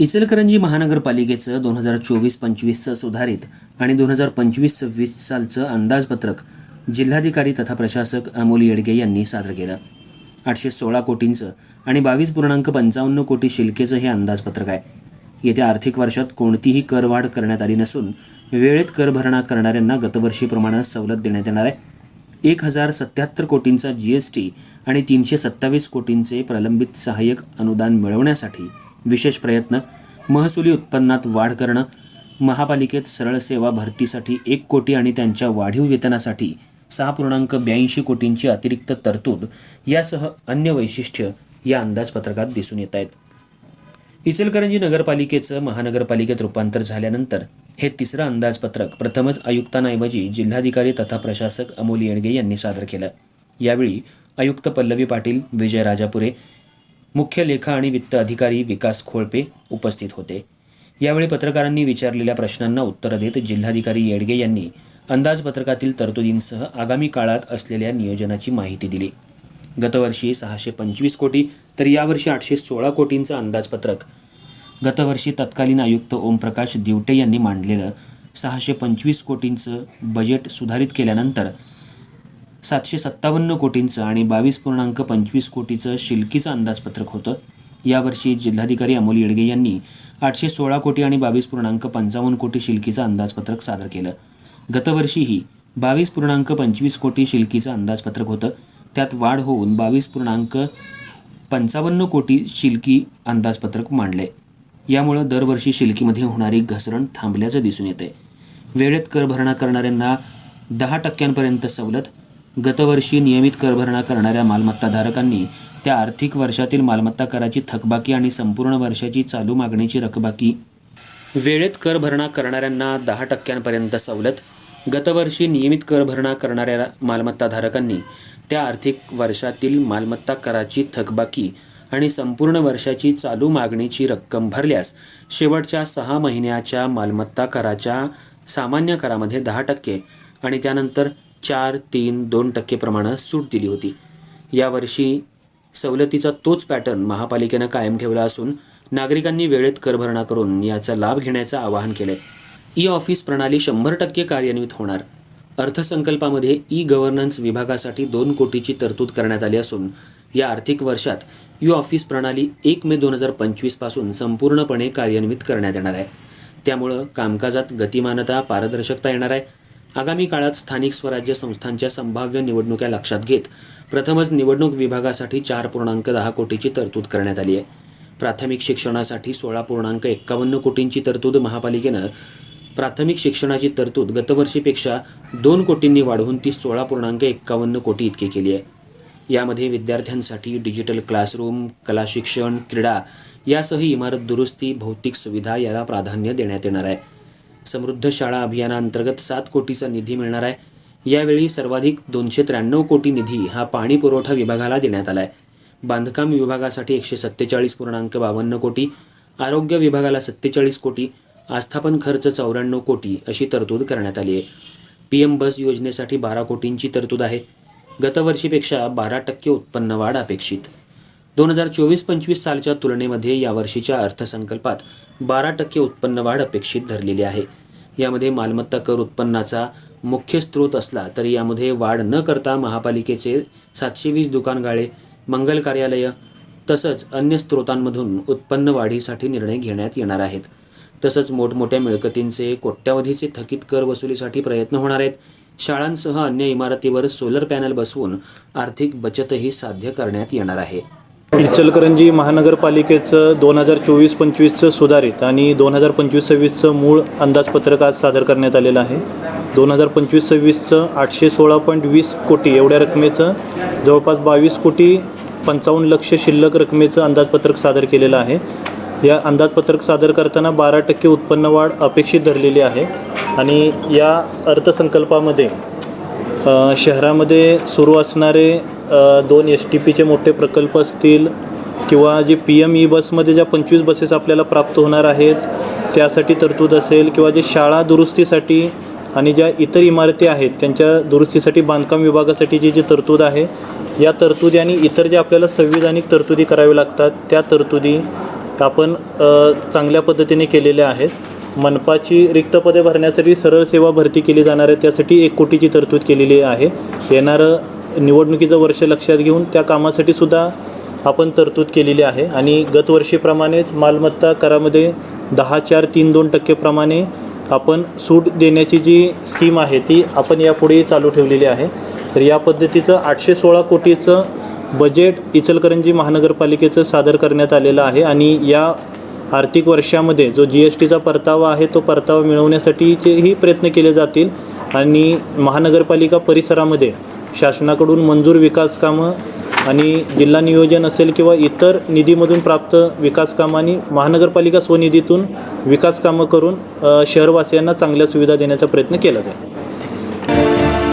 इचलकरंजी महानगरपालिकेचं दोन हजार चोवीस पंचवीसचं सुधारित आणि दोन हजार पंचवीस सव्वीस सालचं अंदाजपत्रक जिल्हाधिकारी तथा प्रशासक अमोल येडगे यांनी सादर केलं. आठशे सोळा कोटींचं आणि बावीस पूर्णांक पंचावन्न कोटी शिल्केचं हे अंदाजपत्रक आहे. येत्या आर्थिक वर्षात कोणतीही करवाढ करण्यात आली नसून वेळेत कर भरणा करणाऱ्यांना गतवर्षीप्रमाणे सवलत देण्यात येणार आहे. एक हजार सत्याहत्तर कोटींचा जी एस टी आणि तीनशे सत्तावीस कोटींचे प्रलंबित सहाय्यक अनुदान मिळवण्यासाठी विशेष प्रयत्न. महसुली उत्पन्नात वाढ करणं. महापालिकेत सरळ सेवा भरतीसाठी एक कोटी आणि त्यांच्या वाढीव वेतनासाठी सहा पूर्णांक ब्याऐंशी कोटींची अतिरिक्त तरतूद. यासह अन्य वैशिष्ट्य या अंदाजपत्रकात दिसून येत आहेत. इचलकरंजी नगरपालिकेचं महानगरपालिकेत रूपांतर झाल्यानंतर हे तिसरं अंदाजपत्रक प्रथमच आयुक्तांऐवजी जिल्हाधिकारी तथा प्रशासक अमोल येणगे यांनी सादर केलं. यावेळी आयुक्त पल्लवी पाटील विजय राजापुरे मुख्य लेखा आणि वित्त अधिकारी विकास खोळपे उपस्थित होते. यावेळी पत्रकारांनी विचारलेल्या प्रश्नांना उत्तरं देत जिल्हाधिकारी येडगे यांनी अंदाजपत्रकातील तरतुदींसह आगामी काळात असलेल्या नियोजनाची माहिती दिली. गतवर्षी सहाशे पंचवीस कोटी तर यावर्षी आठशे सोळा कोटींचं अंदाजपत्रक. गतवर्षी तत्कालीन आयुक्त ओमप्रकाश दिवटे यांनी मांडलेलं सहाशे पंचवीस कोटींचं बजेट सुधारित केल्यानंतर सातशे सत्तावन्न कोटींचं आणि बावीस पूर्णांक पंचवीस कोटीचं शिल्कीचं अंदाजपत्रक होतं. यावर्षी जिल्हाधिकारी अमोल येडगे यांनी आठशे सोळा कोटी आणि बावीस पूर्णांक पंचावन्न कोटी शिल्कीचं अंदाजपत्रक सादर केलं. गतवर्षीही बावीस पूर्णांक पंचवीस कोटी शिल्कीचं अंदाजपत्रक होतं. त्यात वाढ होऊन बावीस पूर्णांक पंचावन्न कोटी शिल्की अंदाजपत्रक मांडले. यामुळं दरवर्षी शिल्कीमध्ये होणारी घसरण थांबल्याचं दिसून येते वेळेत कर भरणा करणाऱ्यांना दहा टक्क्यांपर्यंत सवलत गतवर्षी नियमित कर भरणा करणाऱ्या मालमत्ताधारकांनी त्या आर्थिक वर्षातील मालमत्ता कराची थकबाकी आणि संपूर्ण वर्षाची चालू मागणीची रकबाकी. वेळेत कर भरणा करणाऱ्यांना दहा टक्क्यांपर्यंत सवलत. गतवर्षी नियमित कर भरणा करणाऱ्या मालमत्ताधारकांनी त्या आर्थिक वर्षातील मालमत्ता कराची थकबाकी आणि संपूर्ण वर्षाची चालू मागणीची रक्कम भरल्यास शेवटच्या सहा महिन्याच्या मालमत्ता कराच्या सामान्य करामध्ये दहा टक्के आणि त्यानंतर चार तीन दोन टक्के प्रमाणात सूट दिली होती. यावर्षी सवलतीचा तोच पॅटर्न महापालिकेनं कायम ठेवला असून नागरिकांनी वेळेत करभरणा करून याचा लाभ घेण्याचं आवाहन केलं ई ऑफिस प्रणाली शंभर टक्के कार्यान्वित होणार. अर्थसंकल्पामध्ये ई गव्हर्नन्स विभागासाठी दोन कोटीची तरतूद करण्यात आली असून या आर्थिक वर्षात ई ऑफिस प्रणाली एक मे दोन हजार पंचवीसपासून संपूर्णपणे कार्यान्वित करण्यात येणार आहे. त्यामुळं कामकाजात गतिमानता पारदर्शकता येणार आहे. आगामी काळात स्थानिक स्वराज्य संस्थांच्या संभाव्य निवडणुका लक्षात घेत प्रथमच निवडणूक विभागासाठी चार पूर्णांक दहा कोटीची तरतूद करण्यात आली आहे. प्राथमिक शिक्षणासाठी सोळा पूर्णांक एक्कावन्न कोटींची तरतूद महापालिकेनं प्राथमिक शिक्षणाची तरतूद गतवर्षीपेक्षा दोन कोटींनी वाढवून ती सोळा पूर्णांक एक्कावन्न कोटी इतकी केली आहे. यामध्ये विद्यार्थ्यांसाठी डिजिटल क्लासरूम कला शिक्षण क्रीडा यासह इमारत दुरुस्ती भौतिक सुविधा याला प्राधान्य देण्यात येणार आहे. समृद्ध शाळा अभियानांतर्गत सात कोटीचा निधी मिळणार आहे. यावेळी सर्वाधिक दोनशे त्र्याण्णव कोटी निधी हा पाणी पुरवठा विभागाला देण्यात आला आहे बांधकाम विभागासाठी एकशे सत्तेचाळीस पूर्णांक बावन्न कोटी आरोग्य विभागाला सत्तेचाळीस कोटी आस्थापन खर्च चौऱ्याण्णव कोटी अशी तरतूद करण्यात आली आहे. पी एम बस योजनेसाठी बारा कोटींची तरतूद आहे. गतवर्षीपेक्षा बारा टक्के उत्पन्न वाढ अपेक्षित. दोन हजार चोवीस पंचवीस सालच्या तुलनेमध्ये यावर्षीच्या अर्थसंकल्पात बारा टक्के उत्पन्न वाढ अपेक्षित धरलेली आहे. यामध्ये मालमत्ता कर उत्पन्नाचा मुख्य स्रोत असला तरी यामध्ये वाढ न करता महापालिकेचे सातशे वीस दुकानगाळे मंगल कार्यालय तसंच अन्य स्रोतांमधून उत्पन्न वाढीसाठी निर्णय घेण्यात येणार आहेत. तसंच मोठमोठ्या मिळकतींचे कोट्यावधीचे थकीत कर वसुलीसाठी प्रयत्न होणार आहेत. शाळांसह अन्य इमारतीवर सोलर पॅनल बसवून आर्थिक बचतही साध्य करण्यात येणार आहे. इचलकरंजी महानगरपालिकेचं दोन हजार चोवीस पंचवीसचं सुधारित आणि दोन हजार पंचवीस सव्वीसचं मूळ अंदाजपत्रक आज सादर करण्यात आलेलं आहे. दोन हजार पंचवीस सव्वीसचं आठशे सोळा पॉईंट वीस कोटी एवढ्या रकमेचं जवळपास बावीस कोटी पंचावन्न लक्ष शिल्लक रकमेचं अंदाजपत्रक सादर केलेलं आहे. या अंदाजपत्रक सादर करताना बारा टक्के उत्पन्न वाढ अपेक्षित धरलेली आहे आणि या अर्थसंकल्पामध्ये शहरामध्ये सुरू असणारे दोन एस टी पीचे मोठे प्रकल्प असतील किंवा जे पी एम ई बसमध्ये ज्या पंचवीस बसेस आपल्याला प्राप्त होणार आहेत त्यासाठी तरतूद असेल किंवा जे शाळा दुरुस्तीसाठी आणि ज्या इतर इमारती आहेत त्यांच्या दुरुस्तीसाठी बांधकाम विभागासाठी जी जी तरतूद आहे या तरतुदी आणि इतर ज्या आपल्याला संविधानिक तरतुदी कराव्या लागतात त्या तरतुदी आपण चांगल्या पद्धतीने केलेल्या आहेत. मनपाची रिक्त पदे भरण्यासाठी सरळ सेवा भरती केली जाणार आहे त्यासाठी एक कोटीची तरतूद केलेली आहे. येणारं निवडणुकीचं वर्ष लक्षात घेऊन त्या कामासाठी सुद्धा आपण तरतूद केलेली आहे. आणि गतवर्षीप्रमाणेच मालमत्ता करामध्ये दहा चार तीन दोन टक्केप्रमाणे आपण सूट देण्याची जी स्कीम आहे ती आपण यापुढेही चालू ठेवलेली आहे. तर या पद्धतीचं आठशे सोळा कोटीचं बजेट इचलकरंजी महानगरपालिकेचं सादर करण्यात आलेलं आहे. आणि या आर्थिक वर्षामध्ये जो जी एस टीचा परतावा आहे तो परतावा मिळवण्यासाठीचेही प्रयत्न केले जातील. आणि महानगरपालिका परिसरामध्ये शासनाकडून मंजूर विकास कामं आणि जिल्हा नियोजन असेल किंवा इतर निधीमधून प्राप्त विकास कामं आणि महानगरपालिका स्वनिधीतून विकास कामं करून शहरवासियांना चांगल्या सुविधा देण्याचा प्रयत्न केला जाईल.